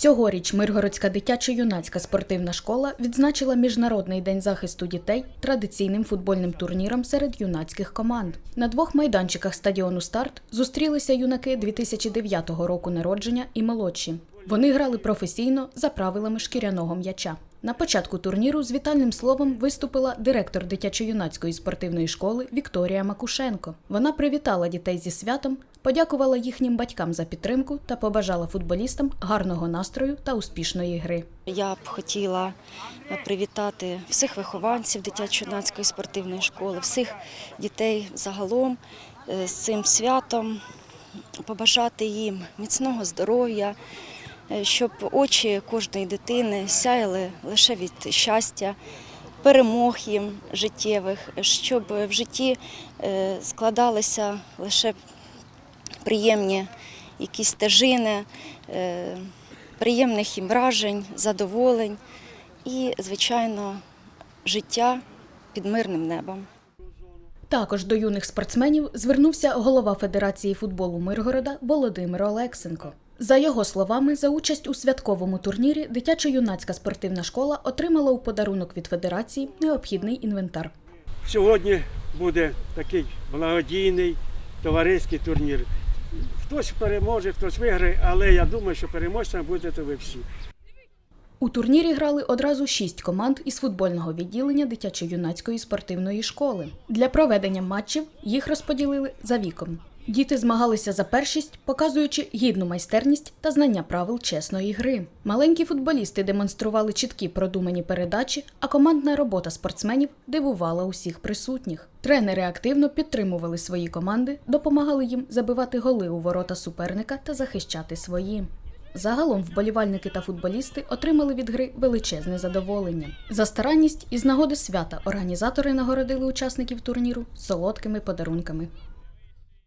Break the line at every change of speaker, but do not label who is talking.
Цьогоріч Миргородська дитячо-юнацька спортивна школа відзначила Міжнародний день захисту дітей традиційним футбольним турніром серед юнацьких команд. На двох майданчиках стадіону Старт зустрілися юнаки 2009 року народження і молодші. Вони грали професійно за правилами шкіряного м'яча. На початку турніру з вітальним словом виступила директор дитячо-юнацької спортивної школи Вікторія Макушенко. Вона привітала дітей зі святом, подякувала їхнім батькам за підтримку та побажала футболістам гарного настрою та успішної гри.
Я б хотіла привітати всіх вихованців дитячо-юнацької спортивної школи, всіх дітей загалом е, з цим святом, побажати їм міцного здоров'я, е, щоб очі кожної дитини сяяли лише від щастя, перемог їм життєвих, щоб в житті е, складалися лише приємні якісь стежини, е, приємних їм вражень, задоволень і, звичайно, життя під мирним небом.
Також до юних спортсменів звернувся голова Федерації футболу Миргорода Володимир Олексенко. За його словами, за участь у святковому турнірі дитячо-юнацька спортивна школа отримала у подарунок від федерації необхідний інвентар.
Сьогодні буде такий благодійний товариський турнір. Хтось переможе, хтось виграє, але я думаю, що переможцями будете ви всі.
У турнірі грали одразу шість команд із футбольного відділення дитячо-юнацької спортивної школи. Для проведення матчів їх розподілили за віком. Діти змагалися за першість, показуючи гідну майстерність та знання правил чесної гри. Маленькі футболісти демонстрували чіткі продумані передачі, а командна робота спортсменів дивувала усіх присутніх. Тренери активно підтримували свої команди, допомагали їм забивати голи у ворота суперника та захищати свої. Загалом вболівальники та футболісти отримали від гри величезне задоволення. За старанність і з нагоди свята організатори нагородили учасників турніру солодкими подарунками.